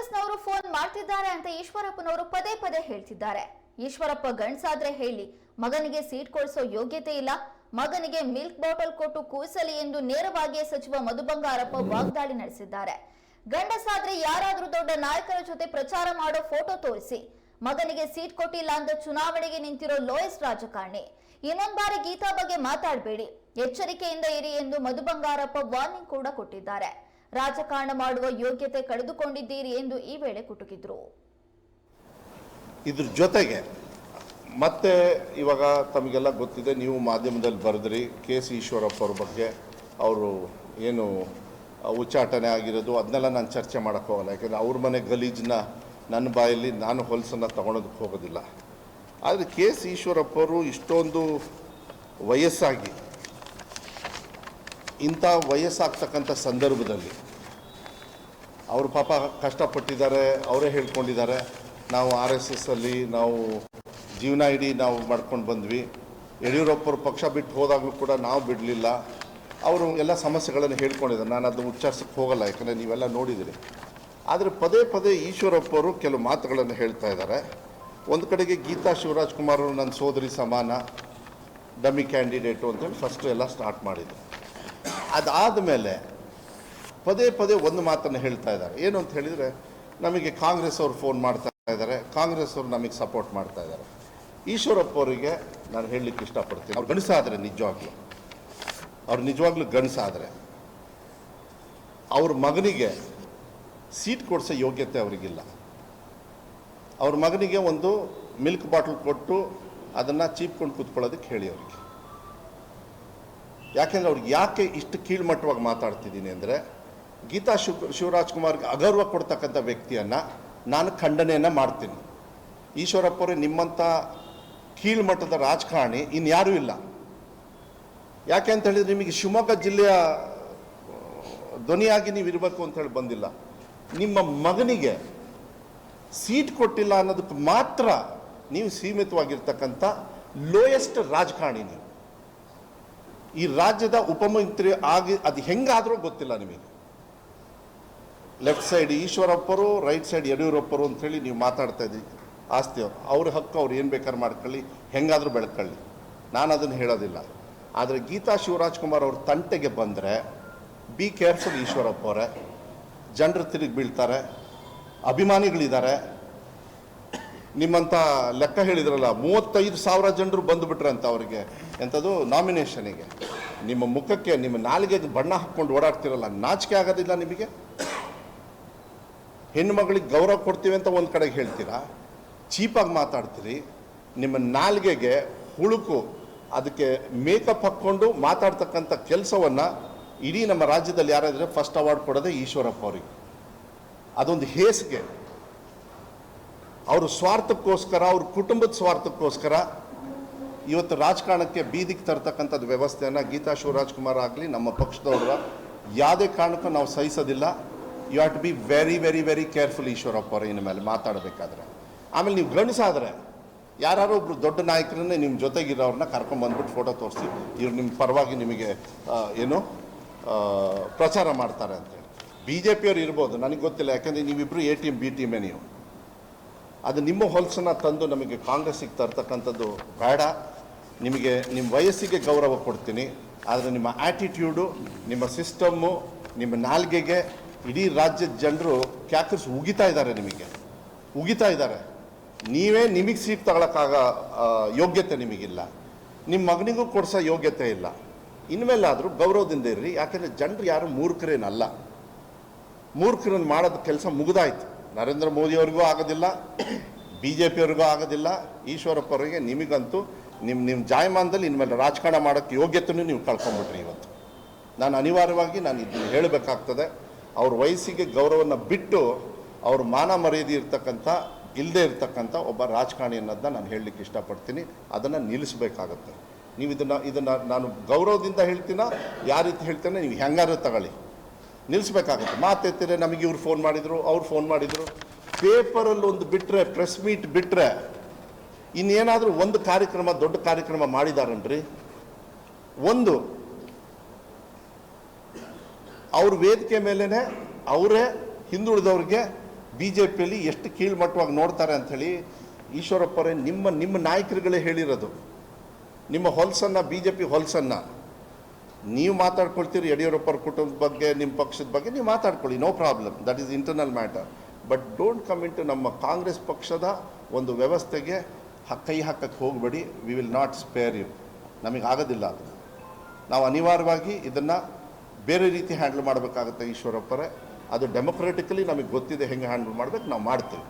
ಕಾಂಗ್ರೆಸ್ನವರು ಫೋನ್ ಮಾಡ್ತಿದ್ದಾರೆ ಅಂತ ಈಶ್ವರಪ್ಪನವರು ಪದೇ ಪದೇ ಹೇಳ್ತಿದ್ದಾರೆ. ಈಶ್ವರಪ್ಪ ಗಂಡ್ಸಾದ್ರೆ ಹೇಳಿ, ಮಗನಿಗೆ ಸೀಟ್ ಕೊಡಿಸೋ ಯೋಗ್ಯತೆ ಇಲ್ಲ, ಮಗನಿಗೆ ಮಿಲ್ಕ್ ಬಾಟಲ್ ಕೊಟ್ಟು ಕೂಸಲಿ ಎಂದು ನೇರವಾಗಿಯೇ ಸಚಿವ ಮಧು ಬಂಗಾರಪ್ಪ ವಾಗ್ದಾಳಿ ನಡೆಸಿದ್ದಾರೆ. ಗಂಡಸಾದ್ರೆ ಯಾರಾದ್ರೂ ದೊಡ್ಡ ನಾಯಕರ ಜೊತೆ ಪ್ರಚಾರ ಮಾಡೋ ಫೋಟೋ ತೋರಿಸಿ, ಮಗನಿಗೆ ಸೀಟ್ ಕೊಟ್ಟಿಲ್ಲ ಅಂತ ಚುನಾವಣೆಗೆ ನಿಂತಿರೋ ಲೋಯೆಸ್ಟ್ ರಾಜಕಾರಣಿ. ಇನ್ನೊಂದ್ ಬಾರಿ ಗೀತಾ ಬಗ್ಗೆ ಮಾತಾಡಬೇಡಿ, ಎಚ್ಚರಿಕೆಯಿಂದ ಇರಿ ಎಂದು ಮಧು ಬಂಗಾರಪ್ಪ ವಾರ್ನಿಂಗ್ ಕೂಡ ಕೊಟ್ಟಿದ್ದಾರೆ. ರಾಜಕಾರಣ ಮಾಡುವ ಯೋಗ್ಯತೆ ಕಳೆದುಕೊಂಡಿದ್ದೀರಿ ಎಂದು ಈ ವೇಳೆ ಕುಟುಕಿದ್ರು. ಇದ್ರ ಜೊತೆಗೆ ಮತ್ತೆ ಇವಾಗ ತಮಗೆಲ್ಲ ಗೊತ್ತಿದೆ, ನೀವು ಮಾಧ್ಯಮದಲ್ಲಿ ಬರೆದ್ರಿ, ಕೆ ಸಿ ಈಶ್ವರಪ್ಪ ಅವ್ರ ಬಗ್ಗೆ. ಅವರು ಏನು ಉಚ್ಚಾಟನೆ ಆಗಿರೋದು, ಅದನ್ನೆಲ್ಲ ನಾನು ಚರ್ಚೆ ಮಾಡೋಕ್ಕೆ ಹೋಗಲ್ಲ. ಯಾಕೆಂದರೆ ಅವ್ರ ಮನೆ ಗಲೀಜನ್ನ ನನ್ನ ಬಾಯಲ್ಲಿ ನಾನು ಹೊಲಸನ್ನು ತಗೊಳೋದಕ್ಕೆ ಹೋಗೋದಿಲ್ಲ. ಆದರೆ ಕೆ ಸಿ ಈಶ್ವರಪ್ಪ ಅವರು ಇಷ್ಟೊಂದು ವಯಸ್ಸಾಗಿ ಇಂಥ ವಯಸ್ಸಾಗ್ತಕ್ಕಂಥ ಸಂದರ್ಭದಲ್ಲಿ ಅವರು ಪಾಪ ಕಷ್ಟಪಟ್ಟಿದ್ದಾರೆ, ಅವರೇ ಹೇಳ್ಕೊಂಡಿದ್ದಾರೆ, ನಾವು ಆರ್ ಎಸ್ ಎಸ್ಸಲ್ಲಿ ನಾವು ಜೀವನ ಇಡೀ ನಾವು ಮಾಡ್ಕೊಂಡು ಬಂದ್ವಿ. ಯಡಿಯೂರಪ್ಪರು ಪಕ್ಷ ಬಿಟ್ಟು ಹೋದಾಗಲೂ ಕೂಡ ನಾವು ಬಿಡಲಿಲ್ಲ. ಅವರು ಎಲ್ಲ ಸಮಸ್ಯೆಗಳನ್ನು ಹೇಳ್ಕೊಂಡಿದ್ದಾರೆ. ನಾನು ಅದನ್ನು ಉಚ್ಚಾರಿಸಕ್ಕೆ ಹೋಗಲ್ಲ, ಯಾಕಂದರೆ ನೀವೆಲ್ಲ ನೋಡಿದಿರಿ. ಆದರೆ ಪದೇ ಪದೇ ಈಶ್ವರಪ್ಪರು ಕೆಲವು ಮಾತುಗಳನ್ನು ಹೇಳ್ತಾ ಇದ್ದಾರೆ. ಒಂದು ಕಡೆಗೆ ಗೀತಾ ಶಿವರಾಜ್ ಕುಮಾರ್ ನನ್ನ ಸೋದರಿ ಸಮಾನ, ಡಮ್ಮಿ ಕ್ಯಾಂಡಿಡೇಟು ಅಂತೇಳಿ ಫಸ್ಟ್ ಎಲ್ಲ ಸ್ಟಾರ್ಟ್ ಮಾಡಿದ್ರು. ಅದಾದಮೇಲೆ ಪದೇ ಪದೇ ಒಂದು ಮಾತನ್ನು ಹೇಳ್ತಾ ಇದ್ದಾರೆ. ಏನು ಅಂತ ಹೇಳಿದರೆ, ನಮಗೆ ಕಾಂಗ್ರೆಸ್ ಅವರು ಫೋನ್ ಮಾಡ್ತಾ ಇದ್ದಾರೆ. ಕಾಂಗ್ರೆಸ್ ಅವರು ನಮಗೆ ಸಪೋರ್ಟ್ ಮಾಡ್ತಾ ಇದ್ದಾರೆ. ಈಶ್ವರಪ್ಪ ಅವರಿಗೆ ನಾನು ಹೇಳಲಿಕ್ಕೆ ಇಷ್ಟಪಡ್ತೀನಿ. ಅವ್ರು ಗಣಸಾದರೆ ನಿಜವಾಗ್ಲೂ. ಅವ್ರು ನಿಜವಾಗ್ಲೂ ಗಣಸಾದರೆ ಅವ್ರ ಮಗನಿಗೆ ಸೀಟ್ ಕೊಡಿಸೋ ಯೋಗ್ಯತೆ ಅವರಿಗಿಲ್ಲ. ಅವ್ರ ಮಗನಿಗೆ ಒಂದು ಮಿಲ್ಕ್ ಬಾಟ್ಲ್ ಕೊಟ್ಟು ಅದನ್ನು ಚೀಪ್ಕೊಂಡು ಕೂತ್ಕೊಳ್ಳೋದಕ್ಕೆ ಹೇಳಿ ಅವ್ರಿಗೆ. ಯಾಕೆಂದ್ರೆ ಅವ್ರಿಗೆ ಯಾಕೆ ಇಷ್ಟು ಕೀಳ್ಮಟ್ಟವಾಗಿ ಮಾತಾಡ್ತಿದ್ದೀನಿ ಅಂದರೆ, ಗೀತಾ ಶಿವ, ಶಿವರಾಜ್ಕುಮಾರ್ಗೆ ಅಗೌರವ ಕೊಡ್ತಕ್ಕಂಥ ವ್ಯಕ್ತಿಯನ್ನು ನಾನು ಖಂಡನೆಯನ್ನು ಮಾಡ್ತೀನಿ. ಈಶ್ವರಪ್ಪರೇ ನಿಮ್ಮಂಥ ಕೀಳ್ಮಟ್ಟದ ರಾಜಕಾರಣಿ ಇನ್ಯಾರೂ ಇಲ್ಲ. ಯಾಕೆ ಅಂತ ಹೇಳಿದ್ರೆ ನಿಮಗೆ ಶಿವಮೊಗ್ಗ ಜಿಲ್ಲೆಯ ಧ್ವನಿಯಾಗಿ ನೀವು ಇರಬೇಕು ಅಂತ ಹೇಳಿ ಬಂದಿಲ್ಲ. ನಿಮ್ಮ ಮಗನಿಗೆ ಸೀಟ್ ಕೊಟ್ಟಿಲ್ಲ ಅನ್ನೋದಕ್ಕೆ ಮಾತ್ರ ನೀವು ಸೀಮಿತವಾಗಿರ್ತಕ್ಕಂಥ ಲೋಯೆಸ್ಟ್ ರಾಜಕಾರಣಿ ನೀವು. ಈ ರಾಜ್ಯದ ಉಪಮಂತ್ರಿ ಆಗಿ ಅದು ಹೆಂಗಾದರೂ ಗೊತ್ತಿಲ್ಲ ನಿಮಗೆ. ಲೆಫ್ಟ್ ಸೈಡ್ ಈಶ್ವರಪ್ಪರು ರೈಟ್ ಸೈಡ್ ಯಡಿಯೂರಪ್ಪರು ಅಂತೇಳಿ ನೀವು ಮಾತಾಡ್ತಾ ಇದ್ದೀವಿ ಆಸ್ತಿ ಅವ್ರು. ಅವ್ರ ಹಕ್ಕು ಅವ್ರು ಏನು ಬೇಕಾದ್ರೆ ಮಾಡ್ಕೊಳ್ಳಿ, ಹೆಂಗಾದರೂ ಬೆಳ್ಕೊಳ್ಳಿ. ನಾನು ಅದನ್ನು ಹೇಳೋದಿಲ್ಲ. ಆದರೆ ಗೀತಾ ಶಿವರಾಜ್ ಕುಮಾರ್ ಅವ್ರ ತಂಟೆಗೆ ಬಂದರೆ ಬಿ ಕೇರ್ಫುಲ್ ಈಶ್ವರಪ್ಪ ಅವರೇ. ಜನರು ತಿರುಗಿ ಬೀಳ್ತಾರೆ. ಅಭಿಮಾನಿಗಳಿದ್ದಾರೆ. ನಿಮ್ಮಂಥ ಲೆಕ್ಕ ಹೇಳಿದ್ರಲ್ಲ, ಮೂವತ್ತೈದು ಸಾವಿರ ಜನರು ಬಂದುಬಿಟ್ರಂತ ಅವರಿಗೆ. ಎಂಥದ್ದು ನಾಮಿನೇಷನಿಗೆ ನಿಮ್ಮ ಮುಖಕ್ಕೆ, ನಿಮ್ಮ ನಾಲಿಗೆಗೆ ಬಣ್ಣ ಹಾಕ್ಕೊಂಡು ಓಡಾಡ್ತಿರಲ್ಲ, ನಾಚಿಕೆ ಆಗೋದಿಲ್ಲ ನಿಮಗೆ? ಹೆಣ್ಣು ಮಗಳಿಗೆ ಗೌರವ ಕೊಡ್ತೀವಿ ಅಂತ ಒಂದು ಕಡೆಗೆ ಹೇಳ್ತೀರಾ? ಚೀಪಾಗಿ ಮಾತಾಡ್ತೀರಿ. ನಿಮ್ಮ ನಾಲಿಗೆಗೆ ಹುಳುಕು, ಅದಕ್ಕೆ ಮೇಕಪ್ ಹಾಕ್ಕೊಂಡು ಮಾತಾಡ್ತಕ್ಕಂಥ ಕೆಲಸವನ್ನು ಇಡೀ ನಮ್ಮ ರಾಜ್ಯದಲ್ಲಿ ಯಾರಾದರೆ ಫಸ್ಟ್ ಅವಾರ್ಡ್ ಕೊಡೋದೇ ಈಶ್ವರಪ್ಪ ಅವರಿಗೆ. ಅದೊಂದು ಹೇಸಿಗೆ. ಅವರು ಸ್ವಾರ್ಥಕ್ಕೋಸ್ಕರ, ಅವ್ರ ಕುಟುಂಬದ ಸ್ವಾರ್ಥಕ್ಕೋಸ್ಕರ ಇವತ್ತು ರಾಜಕಾರಣಕ್ಕೆ ಬೀದಿಗೆ ತರ್ತಕ್ಕಂಥದ್ದು ವ್ಯವಸ್ಥೆಯನ್ನು ಗೀತಾ ಶಿವರಾಜ್ಕುಮಾರ್ ಆಗಲಿ, ನಮ್ಮ ಪಕ್ಷದವ್ರ ಯಾವುದೇ ಕಾರಣಕ್ಕೂ ನಾವು ಸಹಿಸೋದಿಲ್ಲ. You have to be very very very careful Eshwarappa ಅವರ, ಇನ್ನು ಮೇಲೆ ಮಾತಾಡಬೇಕಾದ್ರೆ. ಆಮೇಲೆ ನೀವು ಗಣಿಸಾದರೆ ಯಾರು ಒಬ್ರು ದೊಡ್ಡ ನಾಯಕರನ್ನೇ ನಿಮ್ಮ ಜೊತೆಗಿರೋರನ್ನ ಕರ್ಕೊಂಡು ಬಂದ್ಬಿಟ್ಟು ಫೋಟೋ ತೋರಿಸಿ, ಇವ್ರು ನಿಮ್ಮ ಪರವಾಗಿ ನಿಮಗೆ ಏನು ಪ್ರಚಾರ ಮಾಡ್ತಾರೆ ಅಂತೇಳಿ ಬಿ ಜೆ ಪಿಯವ್ರು ಇರ್ಬೋದು, ನನಗೆ ಗೊತ್ತಿಲ್ಲ, ಯಾಕಂದರೆ ನೀವಿಬ್ಬರು ಎ ಟೀಮ್ ಬಿ ಟೀಮೇ ನೀವು. ಅದು ನಿಮ್ಮ ಹೊಲಸನ್ನ ತಂದು ನಮಗೆ ಕಾಂಗ್ರೆಸ್ಸಿಗೆ ತರ್ತಕ್ಕಂಥದ್ದು ಬೇಡ. ನಿಮಗೆ ನಿಮ್ಮ ವಯಸ್ಸಿಗೆ ಗೌರವ ಕೊಡ್ತೀನಿ. ಆದರೆ ನಿಮ್ಮ ಆ್ಯಟಿಟ್ಯೂಡು ನಿಮ್ಮ ಸಿಸ್ಟಮ್ಮು ನಿಮ್ಮ ನಾಲ್ಗೆಗೆ ಇಡೀ ರಾಜ್ಯದ ಜನರು ಕ್ಯಾಕರ್ಸ್ ಉಗಿತಾ ಇದ್ದಾರೆ ನಿಮಗೆ. ಉಗಿತಾ ಇದ್ದಾರೆ. ನೀವೇ ನಿಮಗೆ ಸೀಟ್ ತಗೊಳಕ್ಕಾಗ ಯೋಗ್ಯತೆ ನಿಮಗಿಲ್ಲ. ನಿಮ್ಮ ಮಗನಿಗೂ ಕೊಡ್ಸೋ ಯೋಗ್ಯತೆ ಇಲ್ಲ. ಇನ್ಮೇಲಾದರೂ ಗೌರವದಿಂದ ಇರ್ರಿ. ಯಾಕೆಂದರೆ ಜನರು ಯಾರು ಮೂರ್ಖರೇನಲ್ಲ. ಮೂರ್ಖರನ್ನು ಮಾಡೋದು ಕೆಲಸ ಮುಗಿದಾಯ್ತು. ನರೇಂದ್ರ ಮೋದಿಯವ್ರಿಗೂ ಆಗೋದಿಲ್ಲ ಬಿ ಜೆ ಪಿಯವ್ರಿಗೂ ಆಗೋದಿಲ್ಲ ಈಶ್ವರಪ್ಪವರಿಗೆ ನಿಮಗಂತೂ ನಿಮ್ಮ ನಿಮ್ಮ ಜಾಯಮಾನದಲ್ಲಿ ಇನ್ಮೇಲೆ ರಾಜಕಾರಣ ಮಾಡೋಕ್ಕೆ ಯೋಗ್ಯತೆಯೂ ನೀವು ಕಳ್ಕೊಂಡ್ಬಿಟ್ರಿ ಇವತ್ತು. ನಾನು ಅನಿವಾರ್ಯವಾಗಿ ನಾನು ಇದನ್ನು ಹೇಳಬೇಕಾಗ್ತದೆ, ಅವ್ರ ವಯಸ್ಸಿಗೆ ಗೌರವನ ಬಿಟ್ಟು ಅವ್ರ ಮಾನ ಮರ್ಯಾದೆ ಇರ್ತಕ್ಕಂಥ ಇಲ್ಲದೆ ಇರ್ತಕ್ಕಂಥ ಒಬ್ಬ ರಾಜಕಾರಣಿ ಅನ್ನೋದನ್ನ ನಾನು ಹೇಳಲಿಕ್ಕೆ ಇಷ್ಟಪಡ್ತೀನಿ, ಅದನ್ನು ನಿಲ್ಲಿಸಬೇಕಾಗತ್ತೆ. ನೀವು ಇದನ್ನು ಇದನ್ನು ನಾನು ಗೌರವದಿಂದ ಹೇಳ್ತೀನ ಯಾವ ರೀತಿ ಹೇಳ್ತೇನೆ, ನೀವು ಹೆಂಗಾರು ತಗೊಳ್ಳಿ. ನಿಲ್ಲಿಸ್ಬೇಕಾಗತ್ತೆ. ಮಾತೆತ್ತಿದ್ರೆ ನಮಗೆ ಇವ್ರು ಫೋನ್ ಮಾಡಿದರು, ಅವ್ರು ಫೋನ್ ಮಾಡಿದರು. ಪೇಪರಲ್ಲಿ ಒಂದು ಬಿಟ್ಟರೆ ಪ್ರೆಸ್ ಮೀಟ್ ಬಿಟ್ಟರೆ ಇನ್ನೇನಾದರೂ ಒಂದು ಕಾರ್ಯಕ್ರಮ, ದೊಡ್ಡ ಕಾರ್ಯಕ್ರಮ ಮಾಡಿದಾರನ್ರಿ? ಒಂದು, ಅವ್ರ ವೇದಿಕೆ ಮೇಲೇ ಅವರೇ ಹಿಂದುಳಿದವ್ರಿಗೆ ಬಿ ಜೆ ಪಿಯಲ್ಲಿ ಎಷ್ಟು ಕೀಳ್ಮಟ್ಟವಾಗಿ ನೋಡ್ತಾರೆ ಅಂಥೇಳಿ ಈಶ್ವರಪ್ಪರೇ ನಿಮ್ಮ ನಿಮ್ಮ ನಾಯಕರುಗಳೇ ಹೇಳಿರೋದು. ನಿಮ್ಮ ಹೊಲಸನ್ನು ಬಿ ಜೆ ಪಿ ಹೊಲಸನ್ನು. ನೀವು ಮಾತಾಡ್ಕೊಳ್ತೀರಿ ಯಡಿಯೂರಪ್ಪರ ಕುಟುಂಬದ ಬಗ್ಗೆ, ನಿಮ್ಮ ಪಕ್ಷದ ಬಗ್ಗೆ, ನೀವು ಮಾತಾಡ್ಕೊಳ್ಳಿ no problem that is internal matter but don't come into ನಮ್ಮ ಕಾಂಗ್ರೆಸ್ ಪಕ್ಷದ ಒಂದು ವ್ಯವಸ್ಥೆಗೆ ಕೈ ಹಾಕಕ್ಕೆ ಹೋಗಬೇಡಿ we will not spare you ನಮಗೆ ಆಗೋದಿಲ್ಲ ಅದು ನಾವು ಅನಿವಾರ್ಯವಾಗಿ ಇದನ್ನು ಬೇರೆ ರೀತಿ ಹ್ಯಾಂಡಲ್ ಮಾಡಬೇಕಾಗುತ್ತೆ ಈಶ್ವರಪ್ಪರೇ. ಅದು ಡೆಮೊಕ್ರೆಟಿಕಲಿ ನಮಗೆ ಗೊತ್ತಿದೆ ಹೆಂಗೆ ಹ್ಯಾಂಡಲ್ ಮಾಡಬೇಕು, ನಾವು ಮಾಡ್ತೀವಿ.